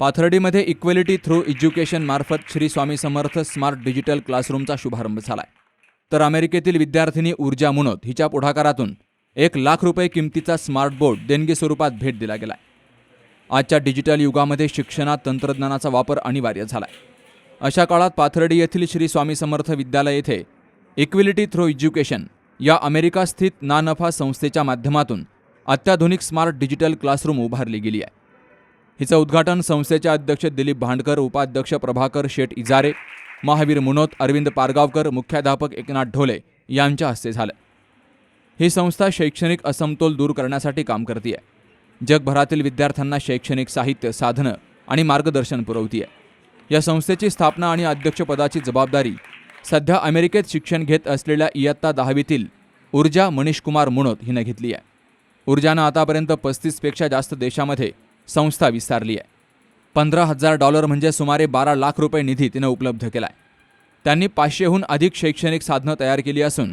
पाथर्डीमध्ये equality through education मार्फत Shri Swami Samarth smart digital क्लासरूमचा शुभारंभ झालाय. तर अमेरिकेतील विद्यार्थिनी ऊर्जा मुनोत हिच्या पुढाकारातून एक लाख रुपये किमतीचा स्मार्ट बोर्ड देणगी स्वरूपात भेट दिला गेलाय. आजच्या डिजिटल युगामध्ये शिक्षणात तंत्रज्ञानाचा वापर अनिवार्य झालाय. अशा काळात पाथर्डी येथील श्री स्वामी समर्थ विद्यालय येथे इक्विलिटी थ्रू एज्युकेशन या अमेरिका स्थित ना नफा संस्थेच्या माध्यमातून अत्याधुनिक स्मार्ट डिजिटल क्लासरूम उभारली गेली आहे. हिचं उद्घाटन संस्थेचे अध्यक्ष दिलीप भांडकर उपाध्यक्ष प्रभाकर शेठ इजारे महावीर मुनोत अरविंद पारगावकर मुख्याध्यापक एकनाथ ढोले यांच्या हस्ते झालं. ही संस्था शैक्षणिक असमतोल दूर करण्यासाठी काम करते जगभरातील विद्यार्थ्यांना शैक्षणिक साहित्य साधनं आणि मार्गदर्शन पुरवते या संस्थेची स्थापना आणि अध्यक्षपदाची जबाबदारी सध्या अमेरिकेत शिक्षण घेत असलेल्या इयत्ता दहावीतील ऊर्जा मनीषकुमार मुनोत हिनं घेतली आहे ऊर्जानं आतापर्यंत पस्तीसपेक्षा जास्त देशामध्ये संस्था विस्तारली आहे. पंधरा हजार डॉलर म्हणजे सुमारे बारा लाख रुपये निधी तिनं उपलब्ध केला आहे त्यांनी पाचशेहून अधिक शैक्षणिक साधनं तयार केली असून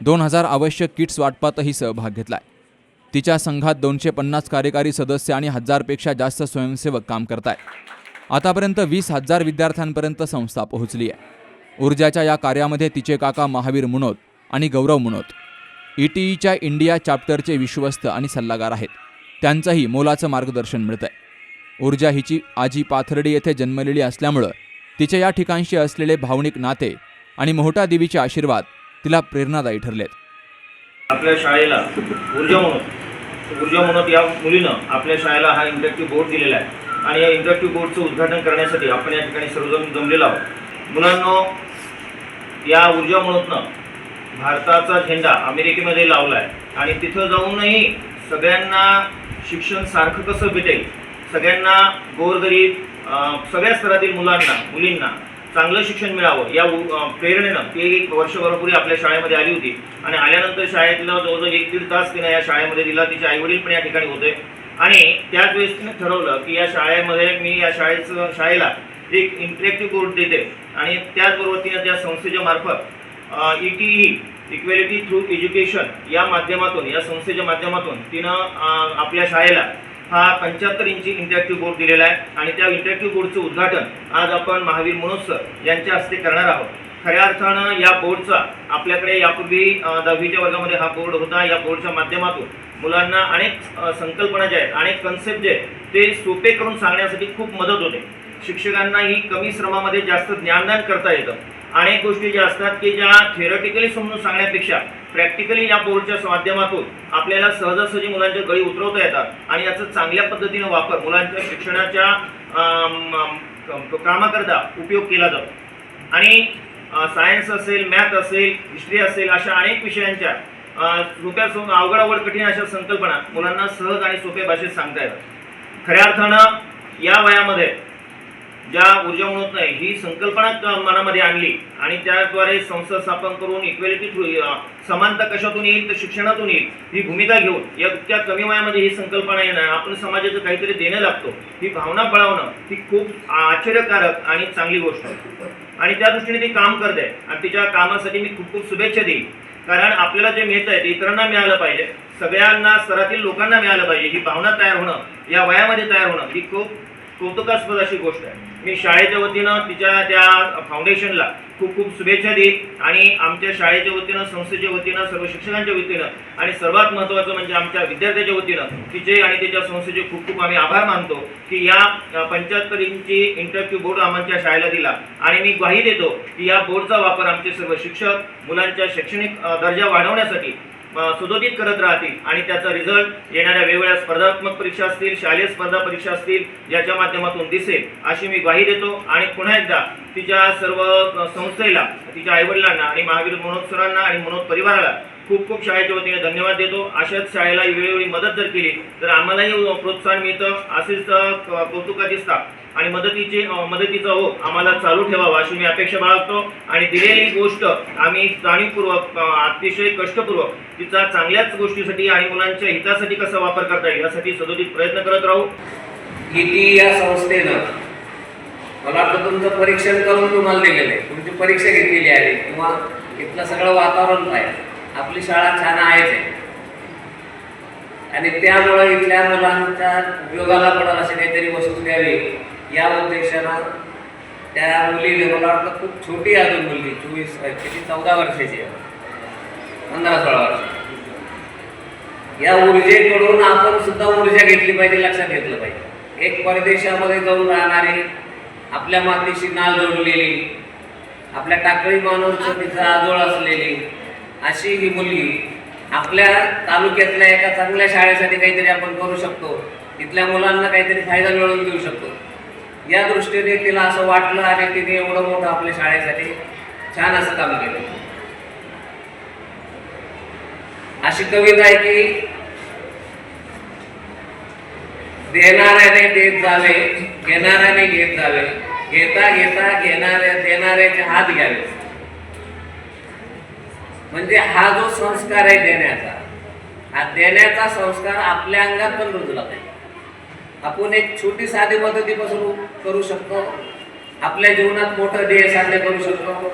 दोन हजार आवश्यक किट्स वाटपातही सहभाग घेतला आहे तिच्या संघात दोनशे पन्नास कार्यकारी सदस्य आणि हजारपेक्षा जास्त स्वयंसेवक काम करत आहेत आतापर्यंत वीस हजार विद्यार्थ्यांपर्यंत संस्था पोहोचली आहे. ऊर्जाच्या या कार्यामध्ये तिचे काका महावीर मुनोत आणि गौरव मुनोत. ई टी ईच्या इंडिया चॅप्टरचे विश्वस्त आणि सल्लागार आहेत. त्यांचंही मोलाचं मार्गदर्शन मिळतंय. ऊर्जा हिची आजी पाथर्डी येथे जन्मलेली असल्यामुळं तिचे या ठिकाणशी असलेले भावनिक नाते आणि मोहटा देवीचे आशीर्वाद तिला प्रेरणादायी ठरलेत. आपल्या शाळेला ऊर्जा म्हणून ऊर्जा म्हणून या मुलीनं आपल्या शाळेला हा इंटरॅक्टिव्ह बोर्ड दिलेला आहे. आणि या इंटरॅक्टिव्ह बोर्डचं उद्घाटन करण्यासाठी आपण या ठिकाणी सर्वजण जमलेलो आहोत. मुलांना या ऊर्जा म्हणून भारताचा झेंडा अमेरिकेमध्ये लावला आहे आणि तिथं जाऊनही सगळ्यांना शिक्षण सारखं कसं भेटेल? सगळ्यांना गोरगरीब सगळ्या स्तरातील मुलांना मुलींना चांगलं शिक्षण मिळावं या प्रेरणेनं. ती एक वर्षभरापूर्वी आपल्या शाळेमध्ये आली होती. आणि आल्यानंतर शाळेतलं जवळजवळ एक दीड तास तिनं या शाळेमध्ये दिला. तिचे आईवडील पण या ठिकाणी होते. आणि त्याच वेळेस तिने ठरवलं की या शाळेमध्ये मी या शाळेचं शाळेला एक इंटरेक्टिव्ह कोर्ट देते. आणि त्याचबरोबर तिने त्या संस्थेच्या मार्फत E T E equality through education या माध्यमातून या संस्थेच्या माध्यमातून तिनं आपल्या शाळेला हा पंच्याहत्तर इंची इंटरॅक्टिव्ह बोर्ड दिलेला आहे. आणि त्या इंटरॅक्टिव्ह बोर्डचं उद्घाटन आज आपण महावीर मनोज सर यांच्या हस्ते करणार आहोत. खऱ्या अर्थानं या बोर्डचा आपल्याकडे यापूर्वी दहावीच्या वर्गामध्ये हा बोर्ड होता. या बोर्डच्या माध्यमातून मुलांना अनेक संकल्पना ज्या आहेत अनेक कन्सेप्ट जे आहेत ते सोपे करून सांगण्यासाठी खूप मदत होते. शिक्षकांनाही कमी श्रमामध्ये जास्त ज्ञानदान करता येतं. अनेक गोष्टी ज्या असतात की ज्या थिअरटिकली समजून सांगण्यापेक्षा प्रॅक्टिकली या बोर्डच्या माध्यमातून आपल्याला सहजासहजी मुलांच्या गळी उतरवता येतात. आणि याचा चांगल्या पद्धतीनं वापर मुलांच्या शिक्षणाच्या कामाकरता उपयोग केला जातो. आणि सायन्स असेल मॅथ असेल हिस्ट्री असेल अशा अनेक विषयांच्या सोप्या सो अवघड अवघड कठीण अशा संकल्पना मुलांना सहज आणि सोप्या भाषेत सांगता येतात. खऱ्या अर्थानं या वयामध्ये ज्या ऊर्जा म्हणत नाही ही संकल्पना मनामध्ये आणली? आणि त्याद्वारे संस्था स्थापन करून इक्वेलिटी थ्रू समानता कशातून येईल तर शिक्षणातून येईल ही भूमिका घेऊन या त्या कमी वयामध्ये ही संकल्पना येणार आपण समाजाचं काहीतरी देणं लागतो. ही भावना बळावणं ही खूप आश्चर्यकारक आणि चांगली गोष्ट आहे. आणि त्या दृष्टीने ती काम करते. आणि तिच्या कामासाठी मी खूप खूप शुभेच्छा देईन. कारण आपल्याला जे मिळत आहे ते इतरांना मिळालं पाहिजे. सगळ्यांना स्तरातील लोकांना मिळालं पाहिजे. ही भावना तयार होणं या वयामध्ये तयार होणं ही खूप कौतुकास्पद अशी गोष्ट आहे. मी शाळेच्या वतीनं तिच्या त्या फाउंडेशनला खूप खूप शुभेच्छा देईन आणि आमच्या शाळेच्या वतीनं संस्थेच्या वतीनं सर्व शिक्षकांच्या वतीनं आणि सर्वात महत्त्वाचं म्हणजे आमच्या विद्यार्थ्याच्या वतीनं तिचे आणि त्याच्या संस्थेचे खूप खूप आम्ही आभार मानतो की या पंच्याहत्तर इंची इंटरव्ह्यू बोर्ड आमच्या शाळेला दिला. आणि मी ग्वाही देतो की या बोर्डचा वापर आमचे सर्व शिक्षक मुलांच्या शैक्षणिक दर्जा वाढवण्यासाठी सुधोदित करत राहतील. आणि त्याचा रिझल्ट येणाऱ्या वेगवेगळ्या स्पर्धात्मक परीक्षा असतील शालेय स्पर्धा परीक्षा असतील याच्या माध्यमातून दिसेल अशी मी ग्वाही देतो. आणि पुन्हा एकदा तिच्या सर्व संस्थेला तिच्या आईवडिलांना आणि महावीर मनोज सरांना आणि मनोज परिवाराला खूप खूप शाळेच्या वतीने धन्यवाद देतो. अशाच शाळेला वेळोवेळी मदत जर केली तर आम्हालाही प्रोत्साहन मिळतं. असेच कौतुकाची स्थाप आणि मदतीचे मदतीचा हो आम्हाला चालू ठेवावा अशी मी अपेक्षा बाळगतो. आणि दिलेली गोष्ट आम्ही जाणीवपूर्वक अतिशय कष्टपूर्वक तिचा चांगल्याच गोष्टीसाठी आणि मुलांच्या हितासाठी कसा वापर करता येईल यासाठी सदोदित प्रयत्न करत राहू. ईटी या संस्थेनं मला आता तुमचं परीक्षण करून तुम्हाला दिलेलं आहे. तुमची परीक्षा घेतलेली आहे. किंवा इथलं सगळं वातावरण आहे आपली शाळा छान आहेच आहे. आणि त्यामुळं इथल्या मुलांच्या उपयोगाला पडेल अशी काहीतरी वस्तू द्यावी या उद्देशानं त्या मुलीने मला वाटतं खूप छोटी अजून मुलगी चोवीस किती चौदा वर्षाची आहे. पंधरा सोळा वर्ष या ऊर्जेकडून आपण सुद्धा ऊर्जा घेतली पाहिजे लक्षात घेतलं पाहिजे. एक परदेशामध्ये जाऊन राहणारी आपल्या मातीशी नाळ जोडलेली आपल्या टाकळी मानवचं तिचा आजोळ असलेली अशी ही मुलगी आपल्या तालुक्यातल्या एका चांगल्या शाळेसाठी काहीतरी आपण करू शकतो. तिथल्या मुलांना काहीतरी फायदा मिळवून देऊ शकतो. या दृष्टीने तिला असं वाटलं आणि तिने एवढं मोठं आपल्या शाळेसाठी छान असं काम केलं. अशी कविता आहे की देणाऱ्याने देत जावे घेणाऱ्याने घेत जावे घेता घेता घेणाऱ्या देणाऱ्याचे हात घ्यावे म्हणजे हा जो संस्कार आहे देण्याचा हा देण्याचा संस्कार आपल्या अंगात पण रुजला पाहिजे आपण एक छोटी साधी पद्धतीपासून करू शकतो. आपल्या जीवनात मोठं ध्येय साध्य करू शकतो.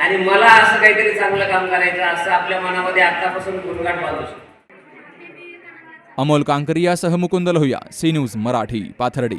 आणि मला असं काहीतरी चांगलं काम करायचं असं आपल्या मनामध्ये आतापासून गुणगाठ बांधू शकतो. अमोल कांकरियासह मुकुंद लोहिया सी न्यूज मराठी पाथर्डी.